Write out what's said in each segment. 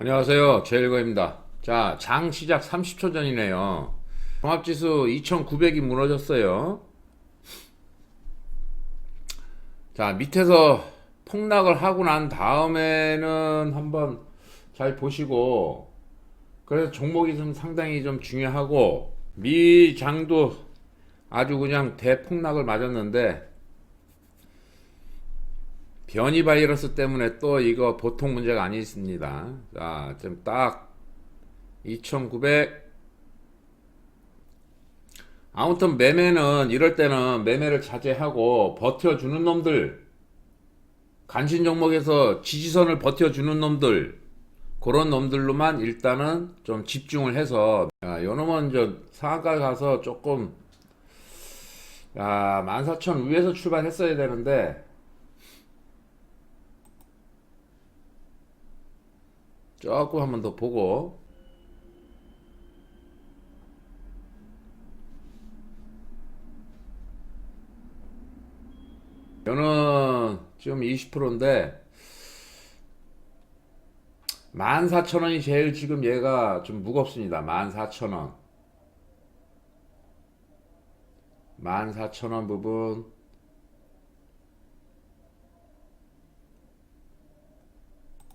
안녕하세요. 제일거입니다. 자, 장 시작 30초 전이네요. 종합지수 2900이 무너졌어요. 자, 밑에서 폭락을 하고 난 다음에는 한번 잘 보시고, 그래서 종목이 좀 상당히 좀 중요하고, 미 장도 아주 그냥 대폭락을 맞았는데, 변이 바이러스 때문에 또 이거 보통 문제가 아니습니다. 자, 지금 딱 2900. 아무튼 매매는 이럴 때는 매매를 자제하고 버텨주는 놈들, 간신 종목에서 지지선을 버텨주는 놈들, 그런 놈들로만 일단은 좀 집중을 해서, 야, 요 놈은 저 상한가 가서 조금, 야, 14,000 위에서 출발했어야 되는데, 조금 한번 더 보고. 이거는 지금 20%인데 14,000원이 제일 지금 얘가 좀 무겁습니다. 14,000원. 14,000원 부분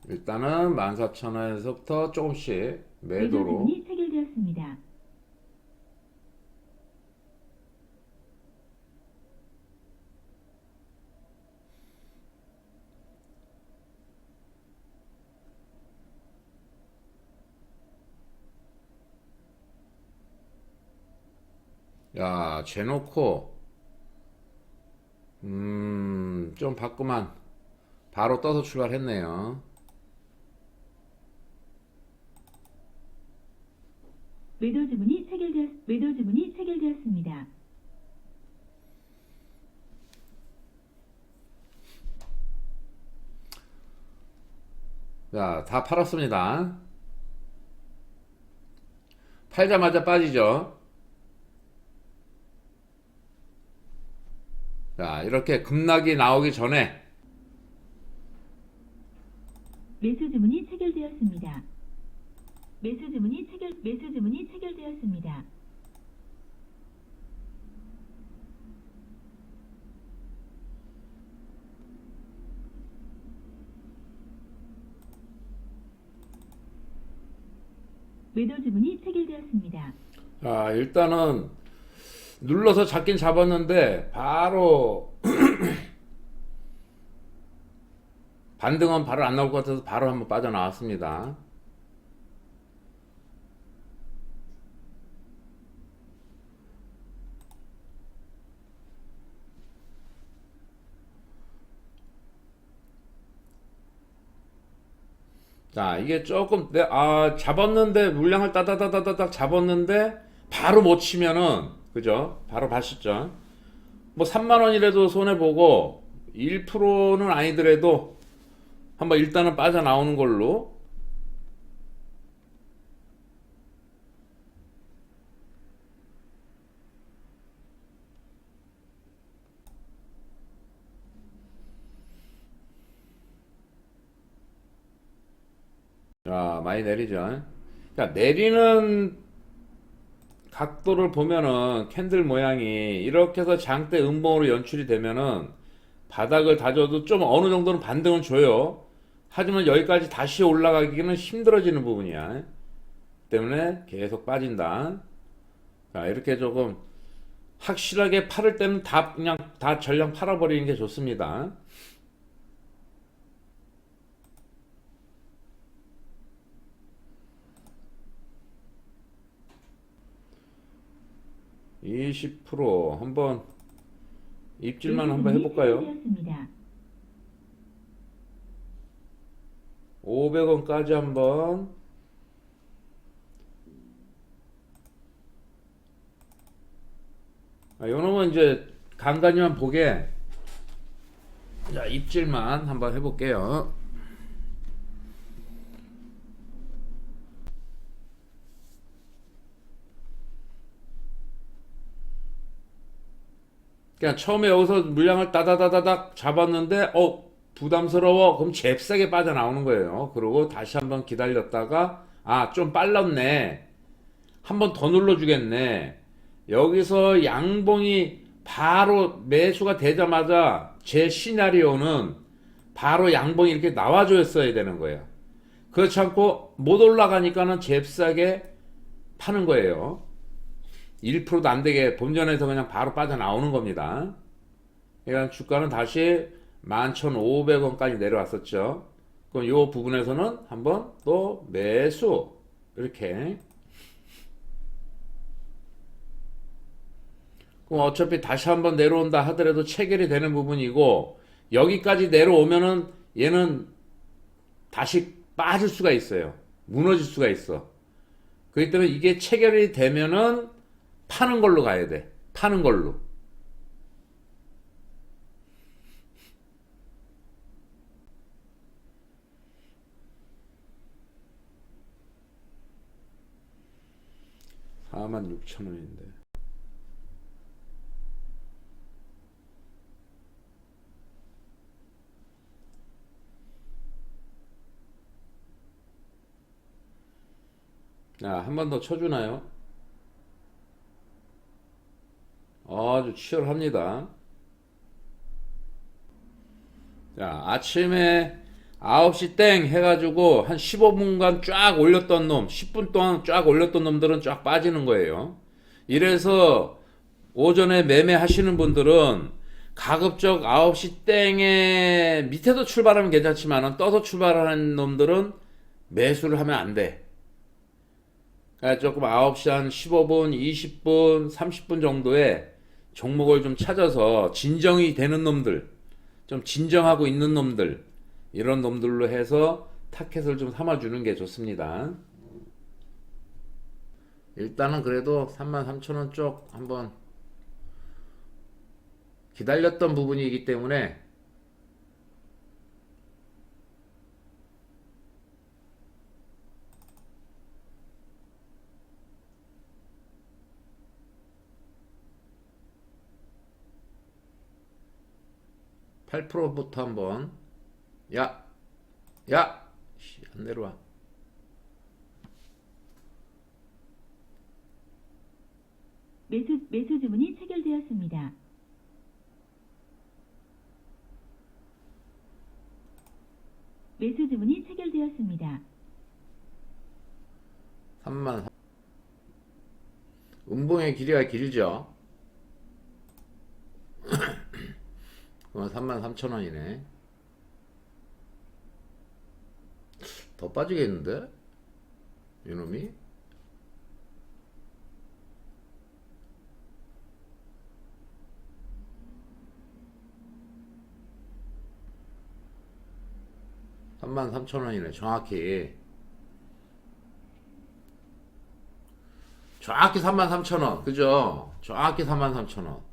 일단은 14,000원에서부터 조금씩 매도 매도로 체결되었습니다. 야, 재놓고, 음, 좀 봤구만. 바로 떠서 출발했네요. 매도 주문이 체결되었 매도 주문이 체결되었습니다. 자, 다 팔았습니다. 팔자마자 빠지죠. 자, 이렇게 급락이 나오기 전에, 매수 주문이 체결되었습니다. 매수 주문이 체결 매수 주문이 체결되었습니다. 매도 주문이 체결되었습니다. 자, 일단은 눌러서 잡긴 잡았는데, 바로, 반등은 바로 안 나올 것 같아서 바로 한번 빠져나왔습니다. 자, 이게 조금, 내, 아, 잡았는데, 물량을 따다다다다닥 잡았는데, 바로 못 치면은, 그죠? 바로 봤었죠? 뭐, 3만원이라도 손해보고, 1%는 아니더라도, 한번 일단은 빠져나오는 걸로. 자, 많이 내리죠. 자, 내리는 각도를 보면은 캔들 모양이 이렇게 해서 장대 음봉으로 연출이 되면은 바닥을 다져도 좀 어느 정도는 반등은 줘요. 하지만 여기까지 다시 올라가기는 힘들어지는 부분이야. 때문에 계속 빠진다. 자, 이렇게 조금 확실하게 팔을 때는 다 그냥 다 전량 팔아버리는 게 좋습니다. (20% 한번 입질만 매도 한번 해볼까요? 체결되었습니다. 500원까지 한번 아, 요놈은 이제 간간히만 보게 자 입질만 한번 해볼게요 그냥 처음에 여기서 물량을 따다다다닥 잡았는데 어 부담스러워. 그럼 잽싸게 빠져나오는 거예요. 그리고 다시 한번 기다렸다가 아, 좀 빨랐네. 한 번 더 눌러주겠네. 여기서 양봉이 바로 매수가 되자마자 제 시나리오는 바로 양봉이 이렇게 나와줘야 되는 거예요. 그렇지 않고 못 올라가니까는 잽싸게 파는 거예요. 1%도 안 되게 본전에서 그냥 바로 빠져나오는 겁니다. 그러니까 주가는 다시 11,500원까지 내려왔었죠. 그럼 이 부분에서는 한번 또 매수 이렇게 그럼 어차피 다시 한번 내려온다 하더라도 체결이 되는 부분이고 여기까지 내려오면은 얘는 다시 빠질 수가 있어요. 무너질 수가 있어. 그렇기 때문에 이게 체결이 되면은 파는 걸로 가야 돼. 파는 걸로. 사만 6천 원인데. 자, 한번 더 쳐주나요? 아주 치열합니다. 자, 아침에 9시 땡 해가지고 한 15분간 쫙 올렸던 놈, 10분 동안 쫙 올렸던 놈들은 쫙 빠지는 거예요. 이래서 오전에 매매하시는 분들은 가급적 9시 땡에 밑에도 출발하면 괜찮지만 떠서 출발하는 놈들은 매수를 하면 안 돼. 그러니까 조금 9시 한 15분, 20분, 30분 정도에 종목을 좀 찾아서 진정이 되는 놈들, 좀 진정하고 있는 놈들, 이런 놈들로 해서 타켓을 좀 삼아주는 게 좋습니다. 일단은 그래도 33,000원 쪽 한번 기다렸던 부분이기 때문에 팔 프로부터 한번 야, 야, 씨, 안 내려와. 매수, 매수 주문이 체결되었습니다. 매수 주문이 체결되었습니다. 3만 음봉의 길이가 길죠. 그럼 3만 3천 원이네. 더 빠지겠는데? 이놈이? 삼만 3천 원이네, 정확히. 정확히 33,000원. 그죠? 정확히 33,000원.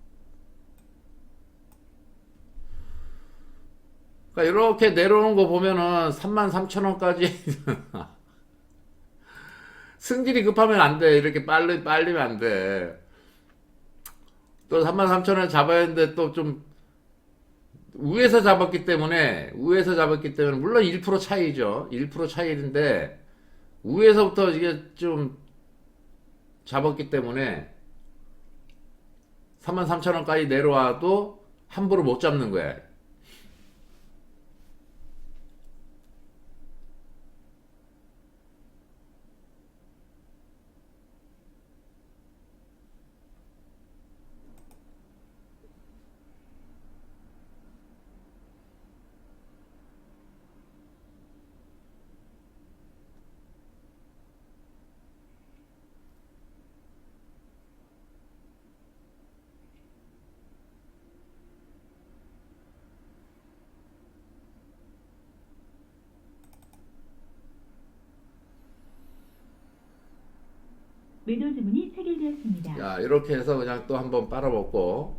그러니까 이렇게 내려오는 거 보면은 33,000원까지 승질이 급하면 안 돼. 이렇게 빨리 빨리면 안 돼. 또 33,000원 잡아야 하는데 또 좀 위에서 잡았기 때문에 위에서 잡았기 때문에 물론 1% 차이죠. 1% 차이인데 위에서부터 이게 좀 잡았기 때문에 33,000원까지 내려와도 함부로 못 잡는 거야. 매도 주문이 체결되었습니다. 자, 이렇게 해서 그냥 또 한번 빨아먹고.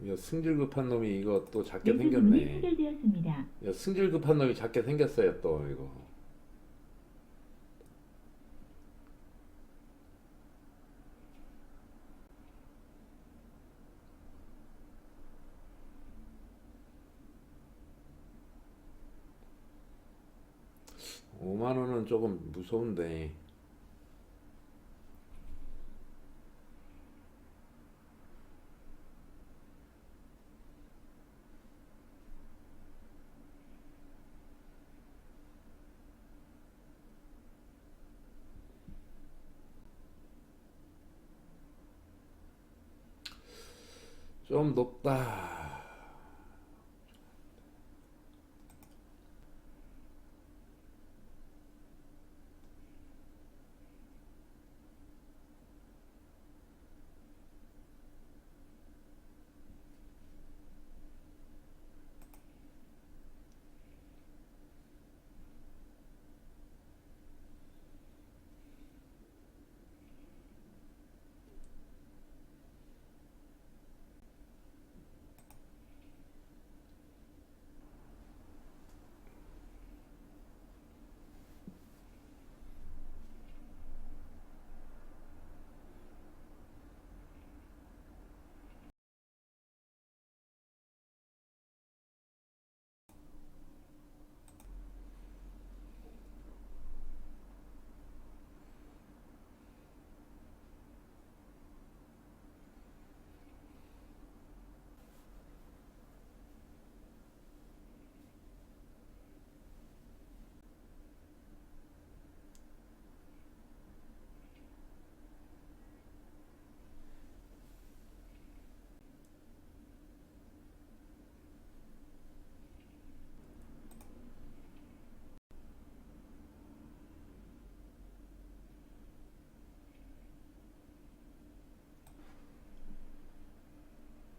이거 승질 급한 놈이 이거 또 작게 매수 주문이 생겼네. 체결되었습니다. 이거 승질 급한 놈이 작게 생겼어요, 또 이거. 5만 원은 조금 무서운데. 좀 높다.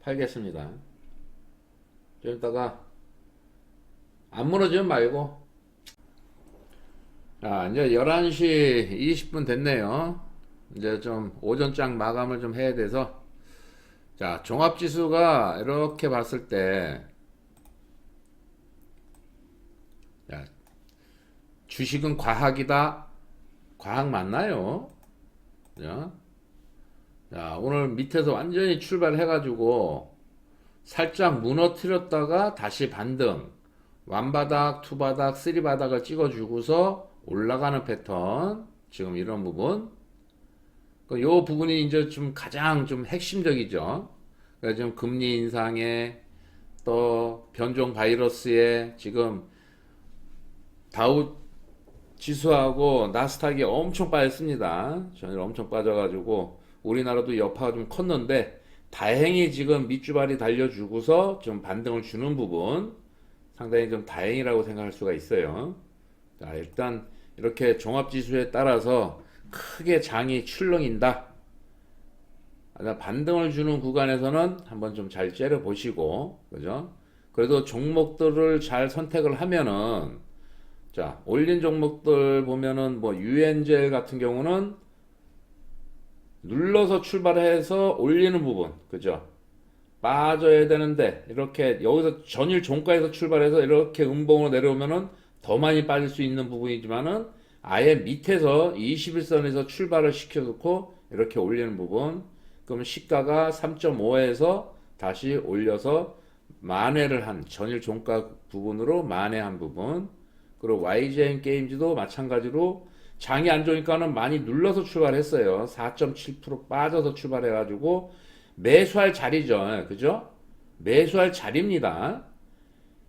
팔겠습니다. 좀 이따가 안 무너지면 말고. 자, 이제 11시 20분 됐네요. 이제 좀 오전장 마감을 좀 해야 돼서. 자, 종합지수가 이렇게 봤을 때, 자, 주식은 과학이다. 과학 맞나요? 자, 자, 오늘 밑에서 완전히 출발해가지고 살짝 무너뜨렸다가 다시 반등, 완바닥, 투바닥, 쓰리바닥을 찍어주고서 올라가는 패턴, 지금 이런 부분. 그요 부분이 이제 좀 가장 좀 핵심적이죠. 그러니까 지금 금리 인상에 또 변종 바이러스에 지금 다우 지수하고 나스닥이 엄청 빠졌습니다. 전일 엄청 빠져가지고 우리나라도 여파가 좀 컸는데 다행히 지금 밑주발이 달려주고서 좀 반등을 주는 부분 상당히 좀 다행이라고 생각할 수가 있어요. 자, 일단 이렇게 종합지수에 따라서 크게 장이 출렁인다. 아, 반등을 주는 구간에서는 한번 좀 잘 째려 보시고, 그죠? 그래도 종목들을 잘 선택을 하면은, 자, 올린 종목들 보면은 뭐 유엔젤 같은 경우는 눌러서 출발해서 올리는 부분, 그죠? 빠져야 되는데 이렇게 여기서 전일 종가에서 출발해서 이렇게 음봉으로 내려오면은 더 많이 빠질 수 있는 부분이지만은 아예 밑에서 21선에서 출발을 시켜놓고 이렇게 올리는 부분, 그럼 시가가 3.5에서 다시 올려서 만회를 한 전일 종가 부분으로 만회한 부분, 그리고 YGN 게임즈도 마찬가지로 장이 안 좋으니까는 많이 눌러서 출발했어요. 4.7% 빠져서 출발해가지고 매수할 자리죠. 그죠? 매수할 자리입니다.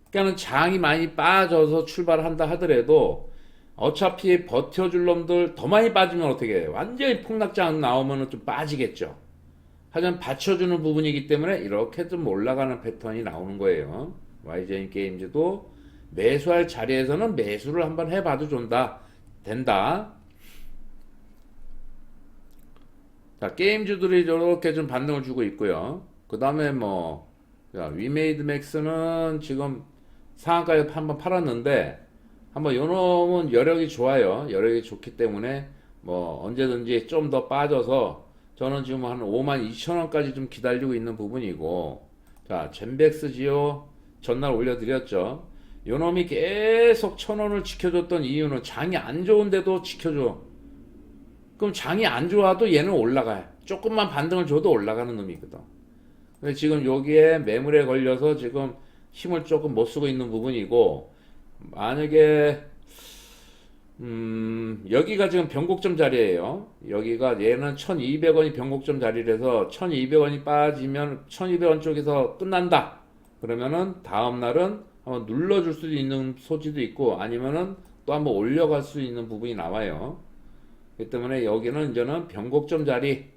그러니까는 장이 많이 빠져서 출발을 한다 하더라도 어차피 버텨줄 놈들 더 많이 빠지면 어떻게 해요? 완전히 폭락장 나오면 좀 빠지겠죠. 하지만 받쳐주는 부분이기 때문에 이렇게 좀 올라가는 패턴이 나오는 거예요. YGN 게임즈도 매수할 자리에서는 매수를 한번 해봐도 좋다. 된다. 자, 게임주들이 저렇게 좀 반등을 주고 있고요. 그 다음에 뭐, 자, 위메이드 맥스는 지금 상한가에 한번 팔았는데, 한번 요 놈은 여력이 좋아요. 여력이 좋기 때문에 뭐 언제든지 좀 더 빠져서 저는 지금 한 5만 2천 원까지 좀 기다리고 있는 부분이고, 자, 젠백스 지오 전날 올려드렸죠. 요 놈이 계속 천 원을 지켜줬던 이유는 장이 안 좋은데도 지켜줘. 그럼 장이 안 좋아도 얘는 올라가요. 조금만 반등을 줘도 올라가는 놈이거든. 근데 지금 여기에 매물에 걸려서 지금 힘을 조금 못 쓰고 있는 부분이고, 만약에 음, 여기가 지금 변곡점 자리예요. 여기가 얘는 1200원이 변곡점 자리라서 1200원이 빠지면 1200원 쪽에서 끝난다. 그러면은 다음 날은 한번 눌러줄 수도 있는 소지도 있고 아니면은 또 한번 올려갈 수 있는 부분이 나와요. 그렇기 때문에 여기는 이제는 변곡점 자리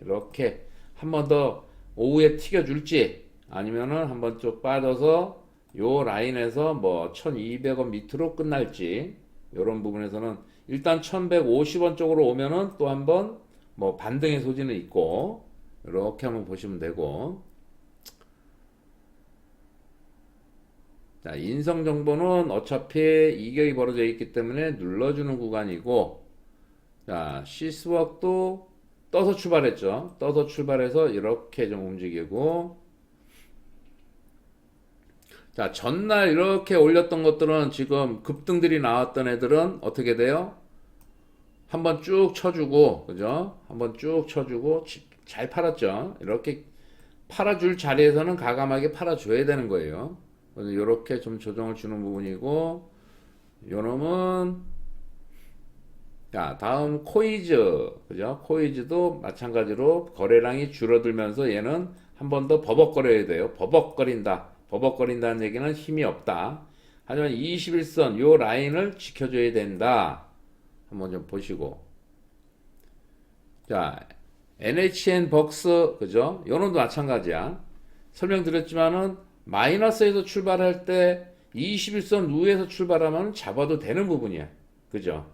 이렇게 한 번 더 오후에 튀겨줄지 아니면은 한 번 쭉 빠져서 요 라인에서 뭐 1200원 밑으로 끝날지 이런 부분에서는 일단 1150원 쪽으로 오면은 또 한번 뭐 반등의 소지는 있고 이렇게 한번 보시면 되고 자 인성 정보는 어차피 이격이 벌어져 있기 때문에 눌러주는 구간이고 자 시스웍도 떠서 출발했죠 떠서 출발해서 이렇게 좀 움직이고 자, 전날 이렇게 올렸던 것들은 지금 급등들이 나왔던 애들은 어떻게 돼요? 한번 쭉 쳐주고, 그죠? 한번 쭉 쳐주고, 치- 잘 팔았죠? 이렇게 팔아줄 자리에서는 가감하게 팔아줘야 되는 거예요. 이렇게 좀 조정을 주는 부분이고, 요 놈은, 자, 다음 코이즈, 그죠? 코이즈도 마찬가지로 거래량이 줄어들면서 얘는 한 번 더 버벅거려야 돼요. 버벅거린다. 버벅거린다는 얘기는 힘이 없다. 하지만 21선 요 라인을 지켜줘야 된다. 한번 좀 보시고. 자, NHN 벅스, 그죠? 요놈도 마찬가지야. 설명드렸지만은 마이너스에서 출발할 때 21선 루에서 출발하면 잡아도 되는 부분이야. 그죠?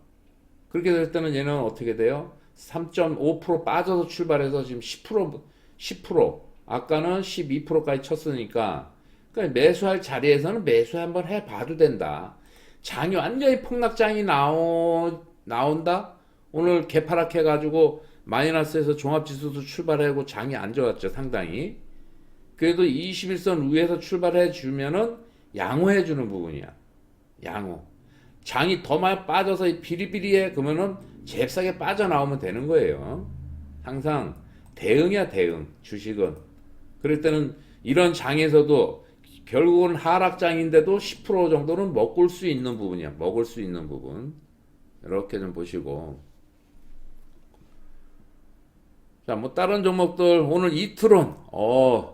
그렇게 될 때는 얘는 어떻게 돼요? 3.5% 빠져서 출발해서 지금 10%, 10%, 아까는 12%까지 쳤으니까, 그러니까 매수할 자리에서는 매수 한번 해봐도 된다. 장이 완전히 폭락장이 나오, 나온다? 오늘 개파락 해가지고 마이너스에서 종합지수도 출발하고 장이 안 좋았죠, 상당히. 그래도 21선 위에서 출발해 주면은 양호해 주는 부분이야. 양호. 장이 더 많이 빠져서 비리비리해 그러면은 잽싸게 빠져나오면 되는 거예요. 항상 대응이야 대응 주식은. 그럴 때는 이런 장에서도 결국은 하락장인데도 10% 정도는 먹을 수 있는 부분이야. 먹을 수 있는 부분. 이렇게 좀 보시고. 자, 뭐 다른 종목들 오늘 이틀은 어,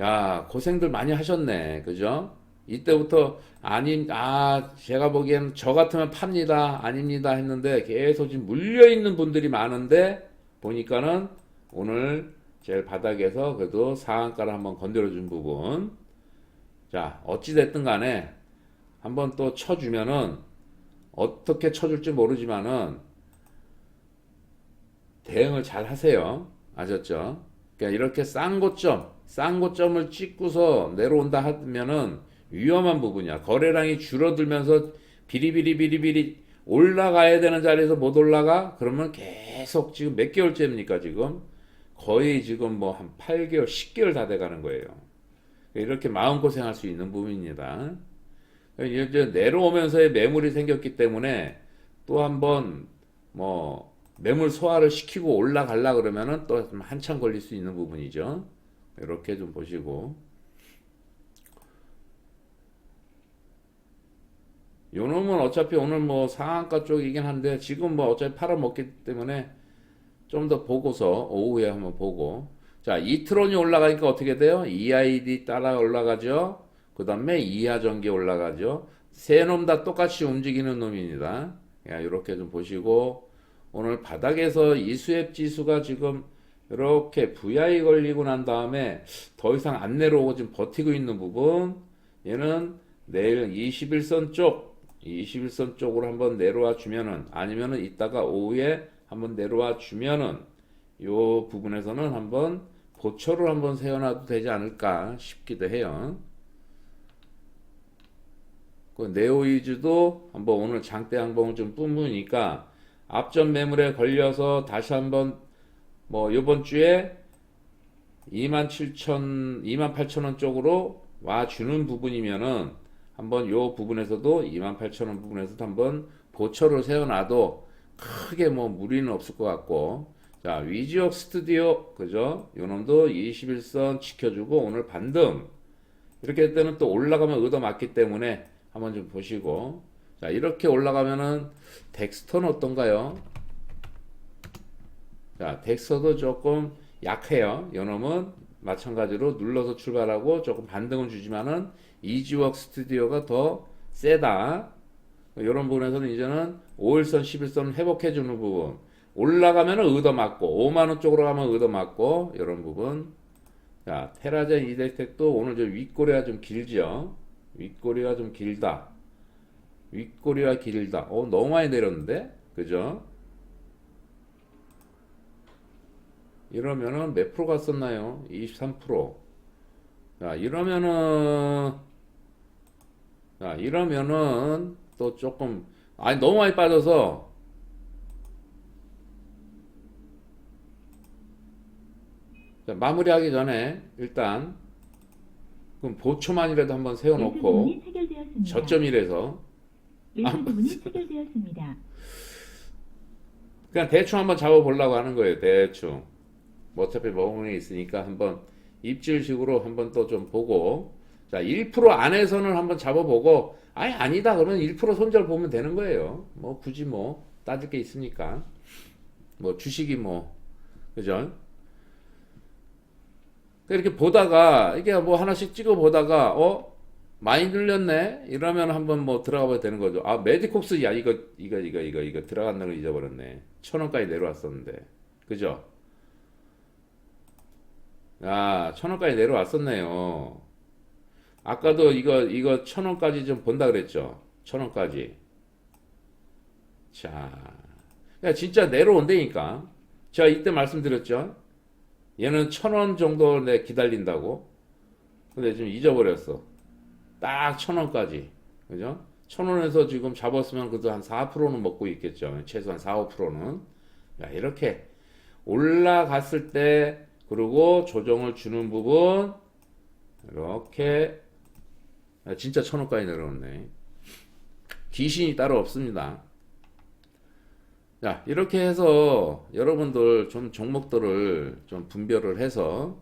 야 고생들 많이 하셨네, 그죠? 이때부터 아님 아 제가 보기에는 저 같으면 팝니다, 아닙니다 했는데 계속 지금 물려 있는 분들이 많은데 보니까는 오늘 제일 바닥에서 그래도 상한가를 한번 건드려 준 부분. 자, 어찌 됐든 간에 한번 또 쳐주면은 어떻게 쳐줄지 모르지만은 대응을 잘 하세요. 아셨죠? 그러니까 이렇게 싼 고점, 싼 고점을 찍고서 내려온다 하면은 위험한 부분이야. 거래량이 줄어들면서 비리비리비리비리 올라가야 되는 자리에서 못 올라가? 그러면 계속 지금 몇 개월째입니까, 지금? 거의 지금 뭐 한 8개월, 10개월 다 돼가는 거예요. 이렇게 마음고생할 수 있는 부분입니다. 이제 내려오면서의 매물이 생겼기 때문에 또 한번 뭐 매물 소화를 시키고 올라가려 그러면은 또좀 한참 걸릴 수 있는 부분이죠. 이렇게 좀 보시고. 요 놈은 어차피 오늘 뭐 상한가 쪽이긴 한데 지금 뭐 어차피 팔아먹기 때문에 좀 더 보고서 오후에 한번 보고 자 이트론이 올라가니까 어떻게 돼요? EID 따라 올라가죠. 그 다음에 이하전기 올라가죠. 세 놈 다 똑같이 움직이는 놈입니다. 야, 이렇게 좀 보시고 오늘 바닥에서 이수앱 지수가 지금 이렇게 VI 걸리고 난 다음에 더 이상 안 내려오고 지금 버티고 있는 부분 얘는 내일 21선 쪽 21선 쪽으로 한번 내려와 주면은 아니면은 이따가 오후에 한번 내려와 주면은 요 부분에서는 한번 보초를 한번 세워놔도 되지 않을까 싶기도 해요. 그 네오이즈도 한번 오늘 장대 항봉을 좀 뿜으니까 앞전 매물에 걸려서 다시 한번 뭐 이번 주에 27,000, 28,000원 쪽으로 와 주는 부분이면은 한번 요 부분에서도 28,000원 부분에서도 한번 보초를 세워놔도 크게 뭐 무리는 없을 것 같고 자 위지역 스튜디오 그죠? 요놈도 21선 지켜주고 오늘 반등 이렇게 할 때는 또 올라가면 얻어 맞기 때문에 한번 좀 보시고 자, 이렇게 올라가면은 덱스터는 어떤가요? 자, 덱스터도 조금 약해요. 요놈은 마찬가지로 눌러서 출발하고 조금 반등은 주지만은 이지웍 스튜디오가 더 세다. 이런 부분에서는 이제는 5일선, 11선 회복해주는 부분. 올라가면은 얻어맞고, 5만원 쪽으로 가면 얻어맞고, 이런 부분. 자, 테라젠 이데텍도 오늘 좀 윗꼬리가 좀 길죠? 윗꼬리가 좀 길다. 윗꼬리가 길다. 어, 너무 많이 내렸는데? 그죠? 이러면은 몇 프로 갔었나요? 23%. 자, 이러면은, 자, 이러면은 또 조금, 아니, 너무 많이 빠져서, 자, 마무리하기 전에 일단, 그럼 보초만이라도 한번 세워놓고. 저점이라서. 그냥 대충 한번 잡아보려고 하는 거예요. 대충. 뭐 어차피 머금이 있으니까 한번 입질식으로 한번 또 좀 보고 자, 1% 안에서는 한번 잡아보고 아니 아니다 그러면 1% 손절 보면 되는 거예요. 뭐 굳이 뭐 따질 게 있으니까. 뭐 주식이 뭐 그죠? 이렇게 보다가 이게 뭐 하나씩 찍어 보다가 어 많이 늘렸네 이러면 한번 뭐 들어가 봐야 되는 거죠. 아 메디콕스 야 이거 이거 이거 이거 이거 들어갔는 걸 잊어버렸네. 천 원까지 내려왔었는데 그죠? 아, 천 원까지 내려왔었네요. 아까도 이거, 이거 천 원까지 좀 본다 그랬죠? 천 원까지. 자. 야, 진짜 내려온다니까. 제가 이때 말씀드렸죠? 얘는 천원 정도 내 기다린다고. 근데 지금 잊어버렸어. 딱 천 원까지. 그죠? 천 원에서 지금 잡았으면 그래도 한 4%는 먹고 있겠죠. 최소한 4, 5%는. 야, 이렇게 올라갔을 때 그리고 조정을 주는 부분 이렇게. 아, 진짜 천원까지 내려오네. 귀신이 따로 없습니다. 자 이렇게 해서 여러분들 좀 종목들을 좀 분별을 해서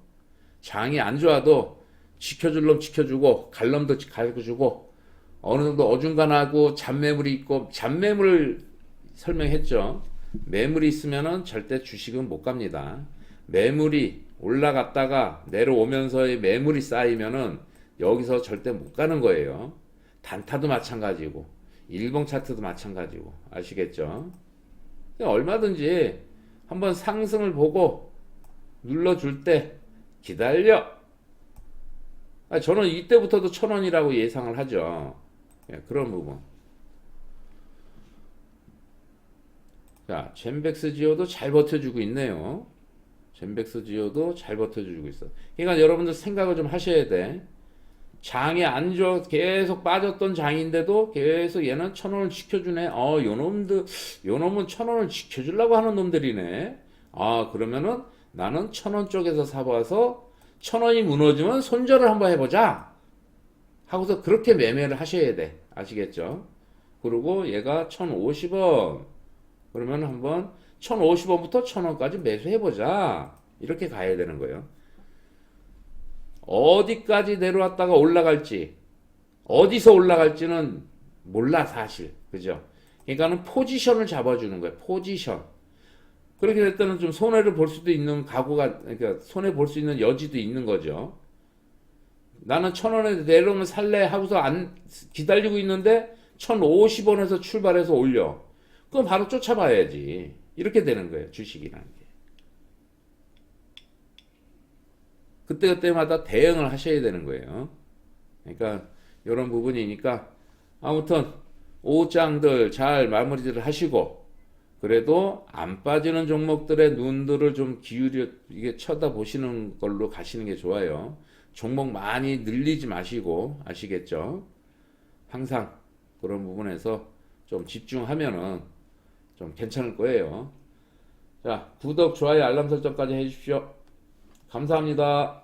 장이 안 좋아도 지켜줄 놈 지켜주고 갈 놈도 가르쳐주고 어느 정도 어중간하고 잔매물이 있고 잔매물 설명했죠. 매물이 있으면은 절대 주식은 못 갑니다 매물이 올라갔다가 내려오면서의 매물이 쌓이면은 여기서 절대 못 가는 거예요. 단타도 마찬가지고 일봉 차트도 마찬가지고 아시겠죠? 얼마든지 한번 상승을 보고 눌러줄 때 기다려. 아, 저는 이때부터도 천 원이라고 예상을 하죠. 예, 그런 부분. 자, 젠백스 지오도 잘 버텨주고 있네요. 젠백스 지오도 잘 버텨주고 있어. 그러니까 여러분들 생각을 좀 하셔야 돼. 장이 안 좋아 계속 빠졌던 장인데도 계속 얘는 천 원을 지켜주네. 어, 요 놈들, 요 놈은 천 원을 지켜주려고 하는 놈들이네. 아, 그러면은 나는 천 원 쪽에서 사봐서 천 원이 무너지면 손절을 한번 해보자. 하고서 그렇게 매매를 하셔야 돼. 아시겠죠? 그리고 얘가 1,050원. 그러면 한번 1,050원부터 1,000원까지 매수해보자. 이렇게 가야 되는 거예요. 어디까지 내려왔다가 올라갈지, 어디서 올라갈지는 몰라, 사실. 그죠? 그러니까는 포지션을 잡아주는 거예요. 포지션. 그렇게 될 때는 좀 손해를 볼 수도 있는 각오가, 그러니까 손해 볼 수 있는 여지도 있는 거죠. 나는 천 원에 내려오면 살래 하고서 안 기다리고 있는데 1,050원에서 출발해서 올려. 그럼 바로 쫓아봐야지. 이렇게 되는 거예요. 주식이라는 게. 그때그때마다 대응을 하셔야 되는 거예요. 그러니까 이런 부분이니까 아무튼 오장들 잘 마무리를 하시고 그래도 안 빠지는 종목들의 눈들을 좀 기울여 이게 쳐다보시는 걸로 가시는 게 좋아요. 종목 많이 늘리지 마시고 아시겠죠? 항상 그런 부분에서 좀 집중하면은 좀 괜찮을 거예요. 자, 구독, 좋아요, 알람 설정까지 해주십시오. 감사합니다.